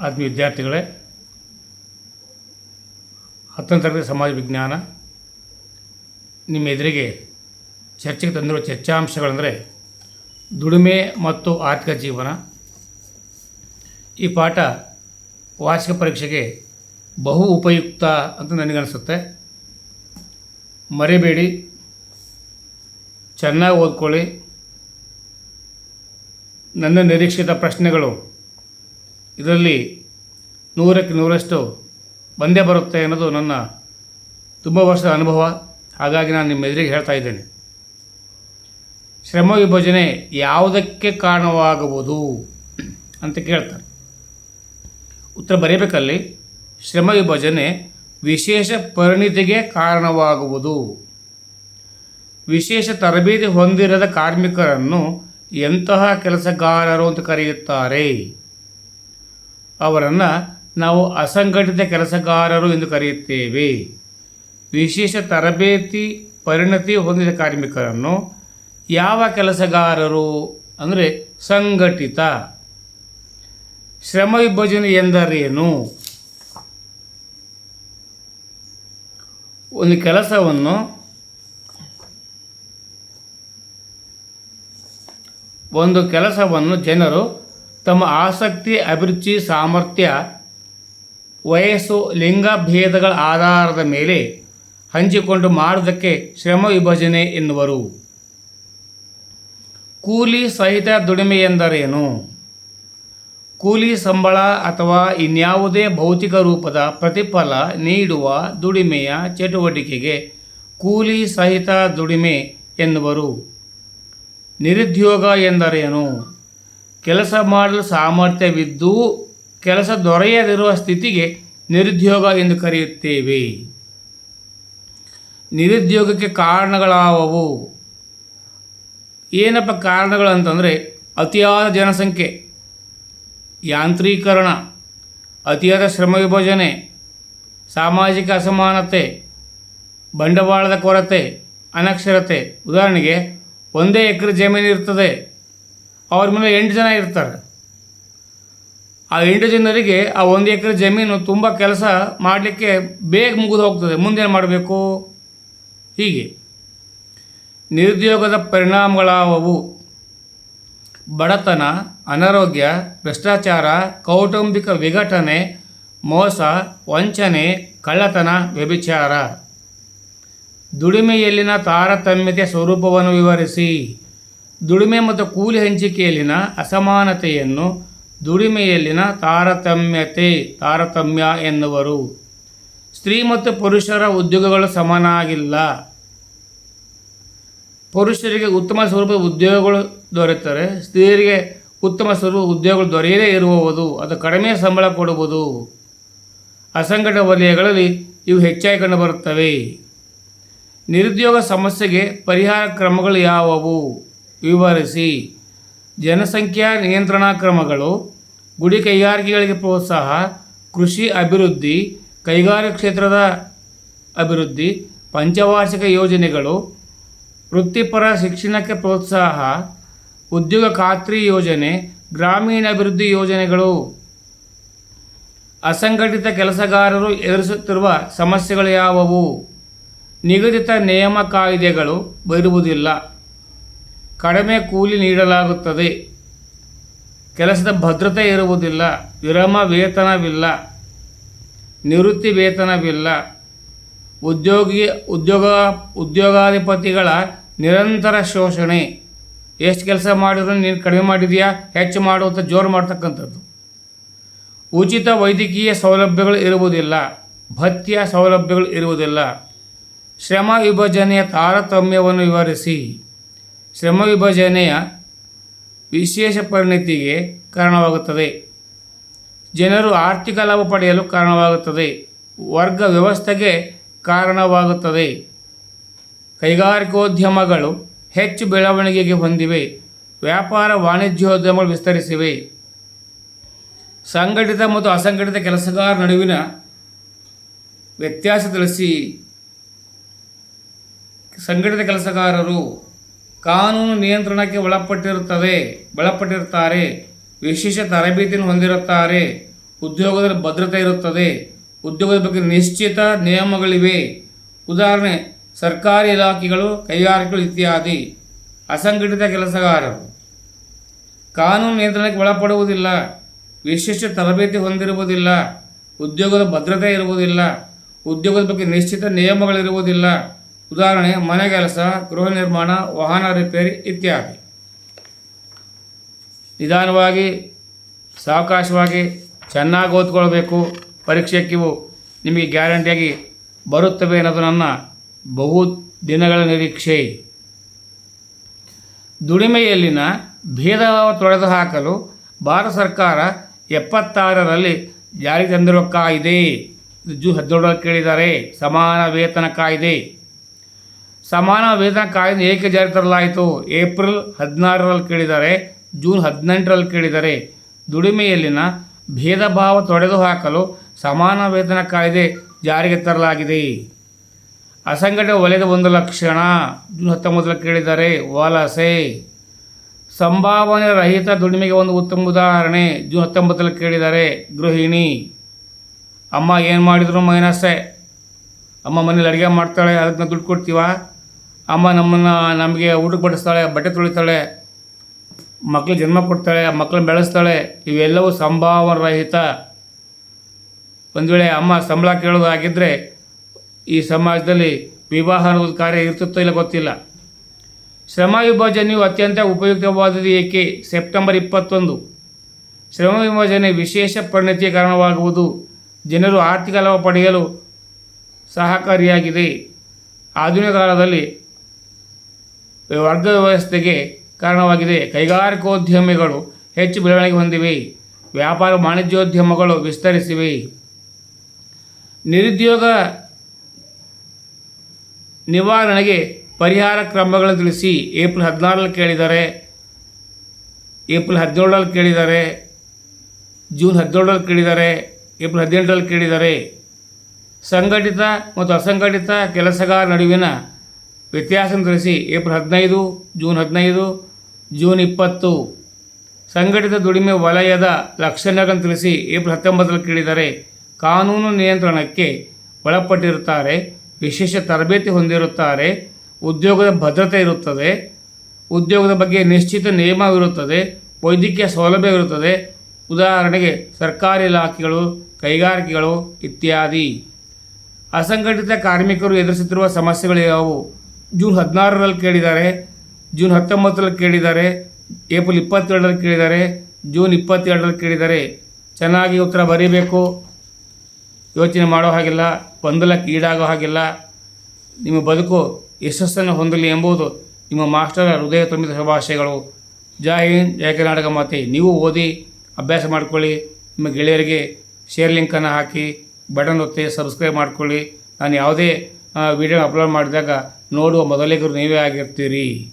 ಆತ್ಮೀಯ ವಿದ್ಯಾರ್ಥಿಗಳೇ, ಹತ್ತನೇ ತರಗತಿ ಸಮಾಜ ವಿಜ್ಞಾನ ನಿಮ್ಮ ಎದುರಿಗೆ ಚರ್ಚೆಗೆ ತಂದಿರುವ ಚರ್ಚಾಂಶಗಳಂದರೆ ದುಡಿಮೆ ಮತ್ತು ಆರ್ಥಿಕ ಜೀವನ. ಈ ಪಾಠ ವಾರ್ಷಿಕ ಪರೀಕ್ಷೆಗೆ ಬಹು ಉಪಯುಕ್ತ ಅಂತ ನನಗನ್ನಿಸುತ್ತೆ ಮರಿಬೇಡಿ, ಚೆನ್ನಾಗಿ ಓದ್ಕೊಳ್ಳಿ. ನನ್ನ ನಿರೀಕ್ಷಿತ ಪ್ರಶ್ನೆಗಳು ಇದರಲ್ಲಿ ನೂರಕ್ಕೆ ನೂರಷ್ಟು ಬಂದೇ ಬರುತ್ತೆ ಅನ್ನೋದು ನನ್ನ ತುಂಬ ವರ್ಷದ ಅನುಭವ. ಹಾಗಾಗಿ ನಾನು ನಿಮ್ಮ ಎದುರಿಗೆ ಹೇಳ್ತಾ ಇದ್ದೇನೆ. ಶ್ರಮ ವಿಭಜನೆ ಯಾವುದಕ್ಕೆ ಕಾರಣವಾಗಬಹುದು ಅಂತ ಕೇಳ್ತಾರೆ. ಉತ್ತರ ಬರೀಬೇಕಲ್ಲಿ. ಶ್ರಮ ವಿಭಜನೆ ವಿಶೇಷ ಪರಿಣಿತಿಗೆ ಕಾರಣವಾಗುವುದು. ವಿಶೇಷ ತರಬೇತಿ ಹೊಂದಿರದ ಕಾರ್ಮಿಕರನ್ನು ಎಂತಹ ಕೆಲಸಗಾರರು ಅಂತ ಕರೆಯುತ್ತಾರೆ. ಅವರನ್ನು ನಾವು ಅಸಂಘಟಿತ ಕೆಲಸಗಾರರು ಎಂದು ಕರೆಯುತ್ತೇವೆ. ವಿಶೇಷ ತರಬೇತಿ, ಪರಿಣತಿ ಹೊಂದಿದ ಕಾರ್ಮಿಕರನ್ನು ಯಾವ ಕೆಲಸಗಾರರು ಅಂದರೆ ಸಂಘಟಿತ? ಶ್ರಮ ವಿಭಜನೆ ಎಂದರೇನು? ಒಂದು ಕೆಲಸವನ್ನು ಒಂದು ಕೆಲಸವನ್ನು ಜನರು ತಮ್ಮ ಆಸಕ್ತಿ, ಅಭಿರುಚಿ, ಸಾಮರ್ಥ್ಯ, ವಯಸ್ಸು, ಲಿಂಗ ಭೇದಗಳ ಆಧಾರದ ಮೇಲೆ ಹಂಚಿಕೊಂಡು ಮಾಡುವುದಕ್ಕೆ ಶ್ರಮ ವಿಭಜನೆ ಎನ್ನುವರು. ಕೂಲಿ ಸಹಿತ ದುಡಿಮೆ ಎಂದರೇನು ಕೂಲಿ ಸಂಬಳ ಅಥವಾ ಇನ್ಯಾವುದೇ ಭೌತಿಕ ರೂಪದ ಪ್ರತಿಫಲ ನೀಡುವ ದುಡಿಮೆಯ ಚಟುವಟಿಕೆಗೆ ಕೂಲಿ ಸಹಿತ ದುಡಿಮೆ ಎನ್ನುವರು. ನಿರುದ್ಯೋಗ ಎಂದರೇನು? ಕೆಲಸ ಮಾಡಲು ಸಾಮರ್ಥ್ಯವಿದ್ದು ಕೆಲಸ ದೊರೆಯದಿರುವ ಸ್ಥಿತಿಗೆ ನಿರುದ್ಯೋಗ ಎಂದು ಕರೆಯುತ್ತೇವೆ. ನಿರುದ್ಯೋಗಕ್ಕೆ ಕಾರಣಗಳಾವವು? ಏನಪ್ಪ ಕಾರಣಗಳು ಅಂತಂದರೆ ಅತಿಯಾದ ಜನಸಂಖ್ಯೆ, ಯಾಂತ್ರೀಕರಣ, ಅತಿಯಾದ ಶ್ರಮ ವಿಭಜನೆ, ಸಾಮಾಜಿಕ ಅಸಮಾನತೆ, ಬಂಡವಾಳದ ಕೊರತೆ, ಅನಕ್ಷರತೆ. ಉದಾಹರಣೆಗೆ, ಒಂದೇ ಎಕರೆ ಜಮೀನು ಇರ್ತದೆ ಅವ್ರ ಮೇಲೆ ಎಂಟು ಜನ ಇರ್ತಾರೆ. ಆ ಎಂಟು ಜನರಿಗೆ ಆ ಒಂದು ಎಕರೆ ಜಮೀನು ತುಂಬ ಕೆಲಸ ಮಾಡಲಿಕ್ಕೆ ಬೇಗ ಮುಗಿದು ಹೋಗ್ತದೆ. ಮುಂದೇನು ಮಾಡಬೇಕು? ಹೀಗೆ. ನಿರುದ್ಯೋಗದ ಪರಿಣಾಮಗಳಾವವು. ಬಡತನ, ಅನಾರೋಗ್ಯ, ಭ್ರಷ್ಟಾಚಾರ, ಕೌಟುಂಬಿಕ ವಿಘಟನೆ, ಮೋಸ, ವಂಚನೆ, ಕಳ್ಳತನ, ವ್ಯಭಿಚಾರ. ದುಡಿಮೆಯಲ್ಲಿನ ತಾರತಮ್ಯತೆಯ ಸ್ವರೂಪವನ್ನು ವಿವರಿಸಿ. ದುಡಿಮೆ ಮತ್ತು ಕೂಲಿ ಹಂಚಿಕೆಯಲ್ಲಿನ ಅಸಮಾನತೆಯನ್ನು ದುಡಿಮೆಯಲ್ಲಿನ ತಾರತಮ್ಯತೆ, ತಾರತಮ್ಯ ಎನ್ನುವರು. ಸ್ತ್ರೀ ಮತ್ತು ಪುರುಷರ ಉದ್ಯೋಗಗಳು ಸಮನಾಗಿಲ್ಲ. ಪುರುಷರಿಗೆ ಉತ್ತಮ ಸ್ವರೂಪದ ಉದ್ಯೋಗಗಳು ದೊರೆತರೆ, ಸ್ತ್ರೀಯರಿಗೆ ಉತ್ತಮ ಸ್ವರೂಪ ಉದ್ಯೋಗಗಳು ದೊರೆಯದೇ ಇರುವುದು ಅದು ಕಡಿಮೆ ಸಂಬಳ ಕೊಡುವುದು. ಅಸಂಘಟ ವಲಯಗಳಲ್ಲಿ ಇವು ಹೆಚ್ಚಾಗಿ ಕಂಡುಬರುತ್ತವೆ. ನಿರುದ್ಯೋಗ ಸಮಸ್ಯೆಗೆ ಪರಿಹಾರ ಕ್ರಮಗಳು ಯಾವುವು? ವಿವರಿಸಿ. ಜನಸಂಖ್ಯಾ ನಿಯಂತ್ರಣ ಕ್ರಮಗಳು, ಗುಡಿ ಕೈಗಾರಿಕೆಗಳಿಗೆ ಪ್ರೋತ್ಸಾಹ, ಕೃಷಿ ಅಭಿವೃದ್ಧಿ, ಕೈಗಾರಿಕಾ ಕ್ಷೇತ್ರದ ಅಭಿವೃದ್ಧಿ, ಪಂಚವಾರ್ಷಿಕ ಯೋಜನೆಗಳು, ವೃತ್ತಿಪರ ಶಿಕ್ಷಣಕ್ಕೆ ಪ್ರೋತ್ಸಾಹ, ಉದ್ಯೋಗ ಖಾತ್ರಿ ಯೋಜನೆ, ಗ್ರಾಮೀಣ ಅಭಿವೃದ್ಧಿ ಯೋಜನೆಗಳು. ಅಸಂಘಟಿತ ಕೆಲಸಗಾರರು ಎದುರಿಸುತ್ತಿರುವ ಸಮಸ್ಯೆಗಳು ಯಾವುವು? ನಿಗದಿತ ನಿಯಮ ಕಾಯ್ದೆಗಳು ಬರುವುದಿಲ್ಲ. ಕಡಿಮೆ ಕೂಲಿ ನೀಡಲಾಗುತ್ತದೆ. ಕೆಲಸದ ಭದ್ರತೆ ಇರುವುದಿಲ್ಲ, ವಿರಮ ವೇತನವಿಲ್ಲ, ನಿವೃತ್ತಿ ವೇತನವಿಲ್ಲ. ಉದ್ಯೋಗಿ, ಉದ್ಯೋಗ, ಉದ್ಯೋಗಾಧಿಪತಿಗಳ ನಿರಂತರ ಶೋಷಣೆ. ಎಷ್ಟು ಕೆಲಸ ಮಾಡಿದ್ರು ನೀನು ಕಡಿಮೆ ಮಾಡಿದೆಯಾ, ಹೆಚ್ಚು ಮಾಡುವಂಥ ಜೋರು ಮಾಡ್ತಕ್ಕಂಥದ್ದು. ಉಚಿತ ವೈದ್ಯಕೀಯ ಸೌಲಭ್ಯಗಳು ಇರುವುದಿಲ್ಲ, ಭತ್ಯ ಸೌಲಭ್ಯಗಳು ಇರುವುದಿಲ್ಲ. ಶ್ರಮ ವಿಭಜನೆಯ ತಾರತಮ್ಯವನ್ನು ವಿವರಿಸಿ. ಶ್ರಮ ವಿಭಜನೆಯ ವಿಶೇಷ ಪರಿಣತಿಗೆ ಕಾರಣವಾಗುತ್ತದೆ. ಜನರು ಆರ್ಥಿಕ ಲಾಭ ಪಡೆಯಲು ಕಾರಣವಾಗುತ್ತದೆ. ವರ್ಗ ವ್ಯವಸ್ಥೆಗೆ ಕಾರಣವಾಗುತ್ತದೆ. ಕೈಗಾರಿಕೋದ್ಯಮಗಳು ಹೆಚ್ಚು ಬೆಳವಣಿಗೆಗೆ ಹೊಂದಿವೆ. ವ್ಯಾಪಾರ ವಾಣಿಜ್ಯೋದ್ಯಮಗಳು ವಿಸ್ತರಿಸಿವೆ. ಸಂಘಟಿತ ಮತ್ತು ಅಸಂಘಟಿತ ಕೆಲಸಗಾರ ನಡುವಿನ ವ್ಯತ್ಯಾಸ ತಿಳಿಸಿ. ಸಂಘಟಿತ ಕೆಲಸಗಾರರು ಕಾನೂನು ನಿಯಂತ್ರಣಕ್ಕೆ ಒಳಪಟ್ಟಿರುತ್ತದೆ ಒಳಪಟ್ಟಿರುತ್ತಾರೆ. ವಿಶೇಷ ತರಬೇತಿಯನ್ನು ಹೊಂದಿರುತ್ತಾರೆ. ಉದ್ಯೋಗದಲ್ಲಿ ಭದ್ರತೆ ಇರುತ್ತದೆ. ಉದ್ಯೋಗದ ಬಗ್ಗೆ ನಿಶ್ಚಿತ ನಿಯಮಗಳಿವೆ. ಉದಾಹರಣೆ, ಸರ್ಕಾರಿ ಇಲಾಖೆಗಳು, ಕೈಗಾರಿಕೆಗಳು ಇತ್ಯಾದಿ. ಅಸಂಘಟಿತ ಕೆಲಸಗಾರರು. ಕಾನೂನು ನಿಯಂತ್ರಣಕ್ಕೆ ಒಳಪಡುವುದಿಲ್ಲ. ವಿಶೇಷ ತರಬೇತಿ ಹೊಂದಿರುವುದಿಲ್ಲ. ಉದ್ಯೋಗದ ಭದ್ರತೆ ಇರುವುದಿಲ್ಲ. ಉದ್ಯೋಗದ ಬಗ್ಗೆ ನಿಶ್ಚಿತ ನಿಯಮಗಳಿರುವುದಿಲ್ಲ. ಉದಾಹರಣೆ, ಮನೆ ಕೆಲಸ, ಗೃಹ ನಿರ್ಮಾಣ, ವಾಹನ ರಿಪೇರಿ ಇತ್ಯಾದಿ. ನಿಧಾನವಾಗಿ, ಸಾವಕಾಶವಾಗಿ ಚೆನ್ನಾಗಿ ಓದ್ಕೊಳ್ಬೇಕು. ಪರೀಕ್ಷೆಕ್ಕಿವು ನಿಮಗೆ ಗ್ಯಾರಂಟಿಯಾಗಿ ಬರುತ್ತವೆ ಅನ್ನೋದು ನನ್ನ ಬಹು ದಿನಗಳ ನಿರೀಕ್ಷೆ. ದುಡಿಮೆಯಲ್ಲಿನ ಭೇದಭಾವ ತೊಡೆದು ಹಾಕಲು ಭಾರತ ಸರ್ಕಾರ ಎಪ್ಪತ್ತಾರರಲ್ಲಿ ಜಾರಿಗೆ ತಂದಿರುವ ಕಾಯ್ದೆ. ಜೂ ಹದಿನೇಳರಲ್ಲಿ ಕೇಳಿದ್ದಾರೆ. ಸಮಾನ ವೇತನ ಕಾಯ್ದೆ. ಸಮಾನ ವೇತನ ಕಾಯ್ದೆ ಏಕೆ ಜಾರಿ ತರಲಾಯಿತು? ಏಪ್ರಿಲ್ ಹದಿನಾರರಲ್ಲಿ ಕೇಳಿದ್ದಾರೆ ಜೂನ್ ಹದಿನೆಂಟರಲ್ಲಿ ಕೇಳಿದ್ದಾರೆ ದುಡಿಮೆಯಲ್ಲಿನ ಭೇದ ಭಾವ ತೊಡೆದುಹಾಕಲು ಸಮಾನ ವೇತನ ಕಾಯ್ದೆ ಜಾರಿಗೆ ತರಲಾಗಿದೆ. ಅಸಂಘಟಿತ ವಲಯದ ಒಂದು ಲಕ್ಷಣ, ಜೂನ್ ಹತ್ತೊಂಬತ್ತರಲ್ಲಿ ಕೇಳಿದ್ದಾರೆ ವಲಸೆ. ಸಂಭಾವನೆ ರಹಿತ ದುಡಿಮೆಗೆ ಒಂದು ಉತ್ತಮ ಉದಾಹರಣೆ, ಜೂನ್ ಹತ್ತೊಂಬತ್ತರಲ್ಲಿ ಕೇಳಿದ್ದಾರೆ ಗೃಹಿಣಿ. ಅಮ್ಮ ಏನು ಮಾಡಿದ್ರು? ಮೈನಸ್ಸೆ. ಅಮ್ಮ ಮನೇಲಿ ಅಡುಗೆ ಮಾಡ್ತಾಳೆ, ಅದಕ್ಕೆ ದುಡ್ಡು ಕೊಡ್ತೀವ? ಅಮ್ಮ ನಮ್ಮನ್ನು ನಮಗೆ ಊಟ ಬಡಿಸ್ತಾಳೆ ಬಟ್ಟೆ ತೊಳಿತಾಳೆ ಮಕ್ಕಳು ಜನ್ಮ ಕೊಡ್ತಾಳೆ ಮಕ್ಕಳನ್ನ ಬೆಳೆಸ್ತಾಳೆ, ಇವೆಲ್ಲವೂ ಸಂಭಾವನರಹಿತ ಒಂದು ವೇಳೆ ಅಮ್ಮ ಸಂಬಳ ಕೇಳೋದಾಗಿದ್ದರೆ ಈ ಸಮಾಜದಲ್ಲಿ ವಿವಾಹ ಅನ್ನೋದು ಕಾರ್ಯ ಇರ್ತಿತ್ತೋ ಇಲ್ಲ ಗೊತ್ತಿಲ್ಲ. ಶ್ರಮ ವಿಭಜನೆಯು ಅತ್ಯಂತ ಉಪಯುಕ್ತವಾದದ್ದು ಏಕೆ? ಸೆಪ್ಟೆಂಬರ್ ಇಪ್ಪತ್ತೊಂದು. ಶ್ರಮ ವಿಭಜನೆ ವಿಶೇಷ ಪರಿಣತಿಯ ಕಾರಣವಾಗುವುದು ಜನರು ಆರ್ಥಿಕ ಲಾಭ ಪಡೆಯಲು ಸಹಕಾರಿಯಾಗಿದೆ. ಆಧುನಿಕ ಕಾಲದಲ್ಲಿ ವರ್ಗ ವ್ಯವಸ್ಥೆಗೆ ಕಾರಣವಾಗಿದೆ. ಕೈಗಾರಿಕೋದ್ಯಮಿಗಳು ಹೆಚ್ಚು ಬೆಳವಣಿಗೆ ಹೊಂದಿವೆ. ವ್ಯಾಪಾರ ವಾಣಿಜ್ಯೋದ್ಯಮಗಳು ವಿಸ್ತರಿಸಿವೆ. ನಿರುದ್ಯೋಗ ನಿವಾರಣೆಗೆ ಪರಿಹಾರ ಕ್ರಮಗಳನ್ನು ತಿಳಿಸಿ ಏಪ್ರಿಲ್ ಹದಿನಾರರಲ್ಲಿ ಕೇಳಿದ್ದಾರೆ ಏಪ್ರಿಲ್ ಹದಿನೇಳರಲ್ಲಿ ಕೇಳಿದ್ದಾರೆ ಜೂನ್ ಹದಿನೇಳರಲ್ಲಿ ಕೇಳಿದ್ದಾರೆ ಏಪ್ರಿಲ್ ಹದಿನೆಂಟರಲ್ಲಿ ಕೇಳಿದ್ದಾರೆ ಸಂಘಟಿತ ಮತ್ತು ಅಸಂಘಟಿತ ಕೆಲಸಗಾರ ನಡುವಿನ ವ್ಯತ್ಯಾಸ ತಿಳಿಸಿ ಏಪ್ರಿಲ್ ಹದಿನೈದು, ಜೂನ್ ಹದಿನೈದು, ಜೂನ್ ಇಪ್ಪತ್ತು. ಸಂಘಟಿತ ದುಡಿಮೆ ವಲಯದ ಲಕ್ಷಣಗಳನ್ನು ತಿಳಿಸಿ, ಏಪ್ರಿಲ್ ಹತ್ತೊಂಬತ್ತರಲ್ಲಿ ಕೇಳಿದರೆ ಕಾನೂನು ನಿಯಂತ್ರಣಕ್ಕೆ ಒಳಪಟ್ಟಿರುತ್ತಾರೆ, ವಿಶೇಷ ತರಬೇತಿ ಹೊಂದಿರುತ್ತಾರೆ, ಉದ್ಯೋಗದ ಭದ್ರತೆ ಇರುತ್ತದೆ, ಉದ್ಯೋಗದ ಬಗ್ಗೆ ನಿಶ್ಚಿತ ನಿಯಮವಿರುತ್ತದೆ, ವೈದ್ಯಕೀಯ ಸೌಲಭ್ಯವಿರುತ್ತದೆ, ಉದಾಹರಣೆಗೆ ಸರ್ಕಾರಿ ಇಲಾಖೆಗಳು, ಕೈಗಾರಿಕೆಗಳು ಇತ್ಯಾದಿ. ಅಸಂಘಟಿತ ಕಾರ್ಮಿಕರು ಎದುರಿಸುತ್ತಿರುವ ಸಮಸ್ಯೆಗಳು ಯಾವುವು? ಜೂನ್ ಹದಿನಾರರಲ್ಲಿ ಕೇಳಿದ್ದಾರೆ, ಜೂನ್ ಹತ್ತೊಂಬತ್ತರಲ್ಲಿ ಕೇಳಿದ್ದಾರೆ, ಏಪ್ರಿಲ್ ಇಪ್ಪತ್ತೆರಡರಲ್ಲಿ ಕೇಳಿದ್ದಾರೆ, ಜೂನ್ ಇಪ್ಪತ್ತೆರಡರಲ್ಲಿ ಕೇಳಿದ್ದಾರೆ. ಚೆನ್ನಾಗಿ ಉತ್ತರ ಬರೀಬೇಕು. ಯೋಚನೆ ಮಾಡೋ ಹಾಗಿಲ್ಲ, ಗೊಂದಲಕ್ಕೆ ಈಡಾಗೋ ಹಾಗಿಲ್ಲ. ನಿಮ್ಮ ಬದುಕು ಯಶಸ್ಸನ್ನು ಹೊಂದಲಿ ಎಂಬುದು ನಿಮ್ಮ ಮಾಸ್ಟರ್ ಹೃದಯ ತುಂಬಿದ ಶುಭಾಶಯಗಳು. ಜೈ ಹಿಂದ್ ಜಯ ಕರ್ನಾಟಕ ಮಾತೆ. ನೀವು ಓದಿ, ಅಭ್ಯಾಸ ಮಾಡ್ಕೊಳ್ಳಿ. ನಿಮ್ಮ ಗೆಳೆಯರಿಗೆ ಶೇರ್ ಲಿಂಕನ್ನು ಹಾಕಿ. ಬಟನ್ ಒತ್ತಿ ಸಬ್ಸ್ಕ್ರೈಬ್ ಮಾಡ್ಕೊಳ್ಳಿ. ನಾನು ಯಾವುದೇ ವಿಡಿಯೋ ಅಪ್ಲೋಡ್ ಮಾಡಿದಾಗ ನೋಡುವ ಮೊದಲಿಗರು ನೀವೇ ಆಗಿರ್ತೀರಿ.